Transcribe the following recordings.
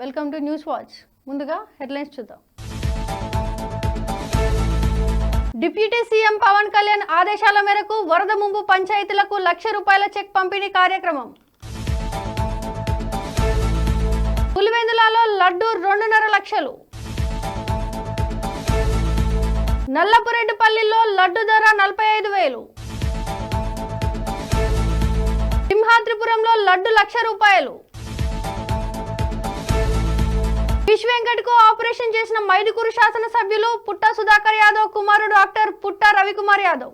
Welcome to news watch. ముందుగా headlines చూద్దాం. Deputy CM Pawan Kalyan ఆదేశాల మేరకు వరద ముంపు పంచాయతీలకు లక్ష రూపాయల చెక్ పంపిణీ కార్యక్రమం. పులివెందులలో లడ్డు రెండున్నర లక్షలు. నల్లపురెడ్డిపల్లిలో లడ్డు ధర నలభై ఐదు వేలు. సింహాద్రిపురంలో లడ్డు లక్ష రూపాయలు. విష్ వెంకట్కు ఆపరేషన్ చేసిన మైదుకూరు శాసనసభ్యులు పుట్ట సుధాకర్ యాదవ్ కుమారుడు డాక్టర్ పుట్ట రవికుమార్ యాదవ్.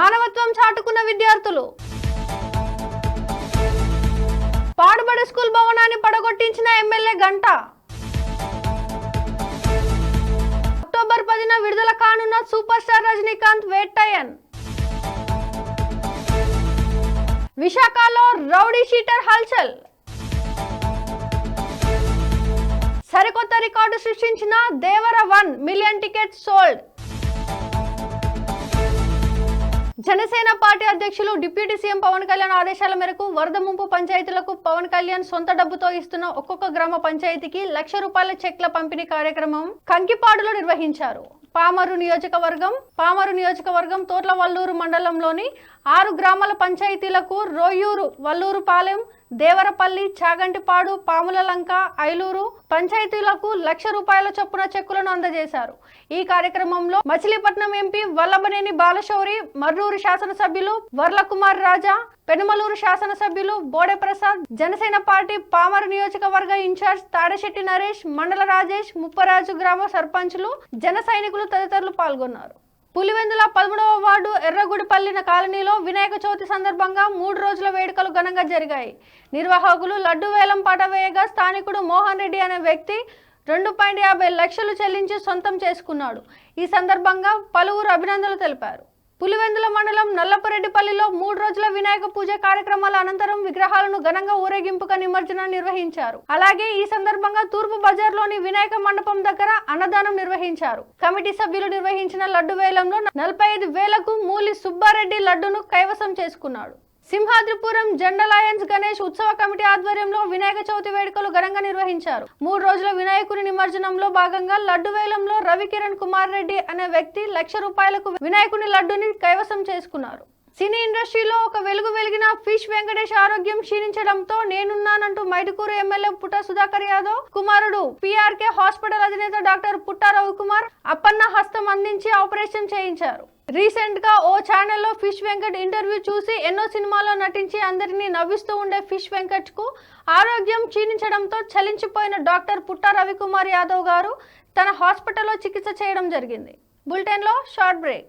మానవత్వం చాటుకున్న విద్యార్థులు. పాడుబడి స్కూల్ భవనాన్ని పడగొట్టించిన ఎమ్మెల్యే గంట. అక్టోబర్ పదిన విడుదల కానున్న సూపర్ స్టార్ రజనీకాంత్ వేట్టయన్ విశాఖలో రౌడీ షీటర్ హల్చల్. సరికొత్త రికార్డు సృష్టించిన Devara one million ticket sold. Janasena party అధ్యక్షులు డిప్యూటీ సీఎం పవన్ కళ్యాణ్ ఆదేశాల మేరకు వరద ముంపు పంచాయతీలకు పవన్ కళ్యాణ్ సొంత డబ్బుతో ఇస్తున్న ఒక్కొక్క గ్రామ పంచాయతీకి లక్ష రూపాయల చెక్ల పంపిణీ కార్యక్రమం కంకిపాడులో నిర్వహించారు. పామరు నియోజకవర్గం పామరు నియోజకవర్గం తోట్ల వల్లూరు మండలంలోని ఆరు గ్రామాల పంచాయతీలకు రోయూరు వల్లూరుపాలెం దేవరపల్లి చాగంటిపాడు పాములలంక ఐలూరు పంచాయతీలకు లక్ష రూపాయల చొప్పున చెక్కులను అందజేశారు. ఈ కార్యక్రమంలో మచిలీపట్నం ఎంపీ వల్లభనేని బాలశౌరి మర్రూరు శాసనసభ్యులు వర్లకుమార్ రాజా పెనుమలూరు శాసనసభ్యులు బోడే ప్రసాద్ జనసేన పార్టీ పామరు నియోజకవర్గ ఇన్ఛార్జ్ తాడశెట్టి నరేష్ మండల రాజేష్ ముప్పరాజు గ్రామ సర్పంచులు జన సైనికులు తదితరులు పాల్గొన్నారు. పులివెందుల పదమూడవ వార్డు ఎర్రగుడిపల్లిన కాలనీలో వినాయక చవితి సందర్భంగా మూడు రోజుల వేడుకలు ఘనంగా జరిగాయి. నిర్వాహకులు లడ్డు వేలం పాట వేయగా స్థానికుడు మోహన్ రెడ్డి అనే వ్యక్తి రెండు పాయింట్ యాభై లక్షలు చెల్లించి సొంతం చేసుకున్నాడు. ఈ సందర్భంగా పలువురు అభినందనలు తెలిపారు. పులివెందుల మండలం నల్లపరెడ్డిపల్లిలో మూడు రోజుల వినాయక పూజ కార్యక్రమాల అనంతరం విగ్రహాలను ఘనంగా ఊరేగింపుగా నిమజ్జనం నిర్వహించారు. అలాగే ఈ సందర్భంగా తూర్పు బజార్లోని వినాయక మండపం దగ్గర అన్నదానం నిర్వహించారు. కమిటీ సభ్యులు నిర్వహించిన లడ్డు వేలంలో నలభై ఐదు వేలకు మూలి సుబ్బారెడ్డి లడ్డును కైవసం చేసుకున్నాడు. సింహాద్రిపురం జెండలయన్స్ గణేష్ ఉత్సవ కమిటీ ఆధ్వర్యంలో వినాయక చవితి వేడుకలు ఘనంగా నిర్వహించారు. మూడు రోజుల వినాయకుని నిమజ్జనంలో భాగంగా లడ్డు వేలంలో రవికిరణ్ కుమార్ రెడ్డి అనే వ్యక్తి లక్ష రూపాయలకు వినాయకుని లడ్డుని కైవసం చేసుకున్నారు. సినీ ఇండస్ట్రీలో ఒక వెలుగు వెలిగిన ఫిష్ వెంకటేష్ ఆరోగ్యం క్షీణించడంతో నేనున్నానంటూ మైదుకూరు ఎమ్మెల్యే పుట్ట సుధాకర్ యాదవ్ కుమారుడు పిఆర్కే హాస్పిటల్ అధినేత డాక్టర్ పుట్ట రవికుమార్ అప్పన్న హస్తం అందించి ఆపరేషన్ చేయించారు. రీసెంట్గా ఓ ఛానల్లో ఫిష్ వెంకట్ ఇంటర్వ్యూ చూసి ఎన్నో సినిమాల్లో నటించి అందరినీ నవ్విస్తూ ఉండే ఫిష్ వెంకట్కు ఆరోగ్యం క్షీణించడంతో చలించిపోయిన డాక్టర్ పుట్ట రవికుమార్ యాదవ్ గారు తన హాస్పిటల్లో చికిత్స చేయడం జరిగింది. బులెటిన్లో short break.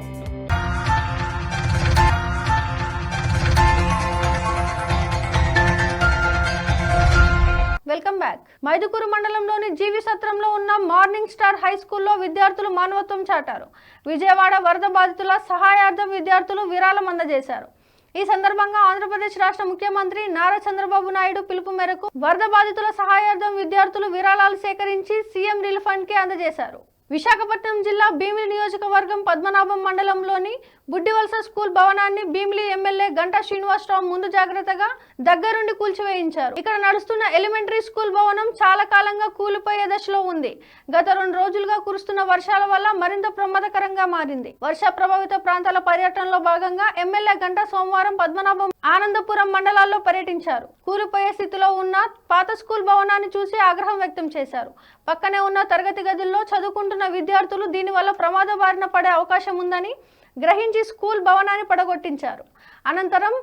Welcome back. Mydukur మండలంలోని జీవి సత్రంలో ఉన్న మార్నింగ్ స్టార్ హై స్కూల్లో విద్యార్థులు మానవత్వం చాటారు. విజయవాడ వరద బాధితుల సహాయార్థం విద్యార్థులు విరాళం అందజేశారు. ఈ సందర్భంగా ఆంధ్రప్రదేశ్ రాష్ట్ర ముఖ్యమంత్రి నారా చంద్రబాబు నాయుడు పిలుపు మేరకు వరద బాధితుల సహాయార్థం విద్యార్థులు విరాళాలు సేకరించి సీఎం రిలీఫ్ ఫండ్కి అందజేశారు. విశాఖపట్నం జిల్లా భీమిలి నియోజకవర్గం పద్మనాభం మండలంలోని బుడ్డివలస స్కూల్ భవనాన్ని భీమిలి ఎమ్మెల్యే గంటా శ్రీనివాసరావు ముందు జాగ్రత్తగా దగ్గరుండి కూల్చివేయించారు. ఇక్కడ నడుస్తున్న ఎలిమెంటరీ స్కూల్ భవనం చాలా కాలంగా కూలిపోయే దశలో ఉంది. గత రెండు రోజులుగా కురుస్తున్న వర్షాల వల్ల మరింత ప్రమాదకరంగా మారింది. వర్ష ప్రభావిత ప్రాంతాల పర్యటనలో భాగంగా ఎమ్మెల్యే గంటా సోమవారం పద్మనాభం ఆనందపురం మండలాల్లో పర్యటించారు. కూలిపోయే స్థితిలో ఉన్న పాత స్కూల్ భవనాన్ని చూసి ఆగ్రహం వ్యక్తం చేశారు. పక్కనే ఉన్న తరగతి గదుల్లో చదువుకుంటున్న విద్యార్థులు దీనివల్ల ప్రమాద బారిన పడే అవకాశం ఉందని గ్రహించి స్కూల్ భవనాన్ని పడగొట్టించారు. అనంతరం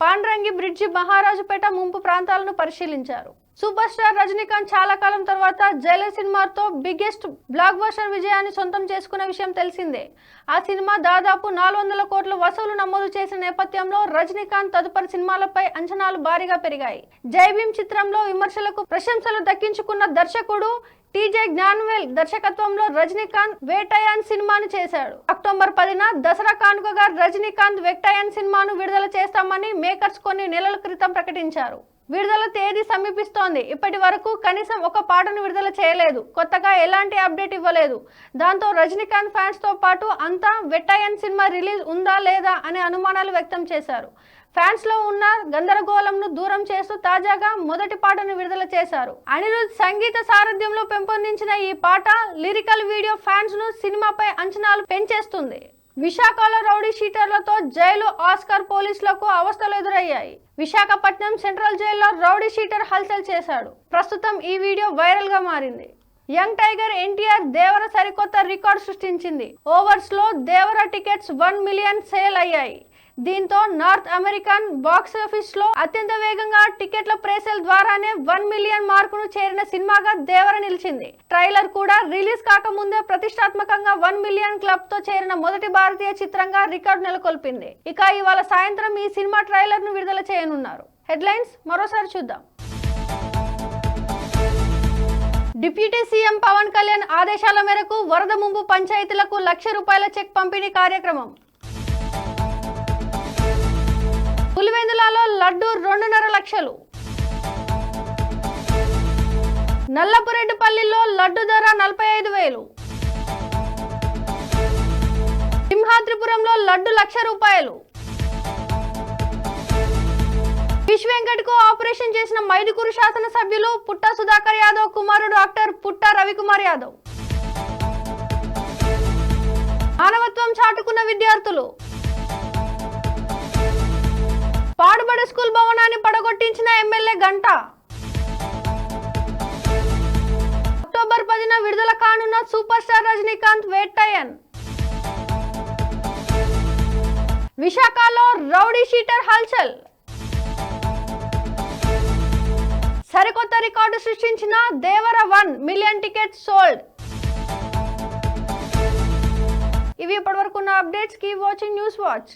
పాండ్రంగి బ్రిడ్జి మహారాజుపేట ముంపు ప్రాంతాలను పరిశీలించారు. సూపర్ స్టార్ రజనీకాంత్ చాలా కాలం తర్వాత జైలర్ సినిమాతో బిగ్గెస్ట్ బ్లాక్ బస్టర్ విజయాన్ని సొంతం చేసుకున్న విషయం తెలిసిందే. ఆ సినిమా దాదాపు నాలుగు వందల కోట్ల వసూలు నమోదు చేసిన నేపథ్యంలో రజనీకాంత్ తదుపరి సినిమాలపై అంచనాలు భారీగా పెరిగాయి. జైభీం చిత్రంలో విమర్శలకు ప్రశంసలు దక్కించుకున్న దర్శకుడు టీజే జ్ఞాన్వేల్ దర్శకత్వంలో రజనీకాంత్ వేటయాన్ సినిమాను చేశాడు. అక్టోబర్ పదిన దసరా కానుకగా రజనీకాంత్ వెక్టయాన్ సినిమాను విడుదల చేస్తామని మేకర్స్ కొన్ని నెలల క్రితం ప్రకటించారు. విడుదల తేదీ సమీపిస్తోంది. ఇప్పటి వరకు కనీసం ఒక పాటను విడుదల చేయలేదు. కొత్తగా ఎలాంటి అప్డేట్ ఇవ్వలేదు. దాంతో రజనీకాంత్ ఫ్యాన్స్తో పాటు అంతా వెట్టయన్ సినిమా రిలీజ్ ఉందా లేదా అనే అనుమానాలు వ్యక్తం చేశారు. ఫ్యాన్స్లో ఉన్న గందరగోళంను దూరం చేస్తూ తాజాగా మొదటి పాటను విడుదల చేశారు. అనిరుద్ సంగీత సారథ్యంలో పెంపొందించిన ఈ పాట లిరికల్ వీడియో ఫ్యాన్స్ను సినిమాపై అంచనాలు పెంచేస్తుంది. విశాఖలో రౌడీ షీటర్లతో జైలు ఆస్కర్ పోలీసులకు అవస్థలు ఎదురయ్యాయి. విశాఖపట్నం సెంట్రల్ జైల్లో రౌడీ షీటర్ హల్చల్ చేశాడు. ప్రస్తుతం ఈ వీడియో వైరల్గా మారింది. యంగ్ టైగర్ ఎన్టీఆర్ దేవర సరికొత్త రికార్డు సృష్టించింది. ఓవర్స్లో Devara tickets one million sale అయ్యాయి. దీంతో నార్త్ అమెరికన్ బాక్స్ ఆఫీస్లో అత్యంత వేగంగా టికెట్ల ప్రేసెల్ ద్వారానే వన్ మిలియన్ మార్కును చేరిన సినిమాగా దేవర నిలిచింది. ట్రైలర్ కూడా రిలీజ్ కాకముందే ప్రతిష్టాత్మకంగా వన్ మిలియన్ క్లబ్తో చేరిన మొదటి భారతీయ చిత్రంగా రికార్డు నెలకొల్పింది. ఇక ఇవాళ సాయంత్రం ఈ సినిమా ట్రైలర్ను విడుదల చేయనున్నారు. హెడ్లైన్స్ మరోసారి చూద్దాం. డిప్యూటీ సీఎం పవన్ కళ్యాణ్ ఆదేశాల మేరకు వరద ముంపు పంచాయతీలకు లక్ష రూపాయల చెక్ పంపిణీ కార్యక్రమం. పులివెందులలో లడ్డు రెండున్నర లక్షలు. నల్లపురెడ్డిపల్లిలో లడ్డు ధర నలభై ఐదు వేలు. సింహాద్రిపురంలో లడ్డు లక్ష రూపాయలు. విష్ వెంకట్కు ఆపరేషన్ చేసిన మైదుకూరు శాసనసభ్యులు పుట్ట సుధాకర్ యాదవ్ కుమారుడు డాక్టర్ పుట్ట రవికుమార్ యాదవ్. మానవత్వం చాటుకున్న విద్యార్థులు. పాడుబడి స్కూల్ భవనాన్ని పడగొట్టించిన ఎమ్మెల్యే గంట. అక్టోబర్ పదిన విడుదల కానున్న సూపర్ స్టార్ రజనీకాంత్ వేట్టయన్ విశాఖలో రౌడీ షీటర్ హల్చల్. సరికొత్త రికార్డు సృష్టించిన Devara one million tickets sold. ఇవి ఇప్పటివరకు ఉన్న updates keep watching news watch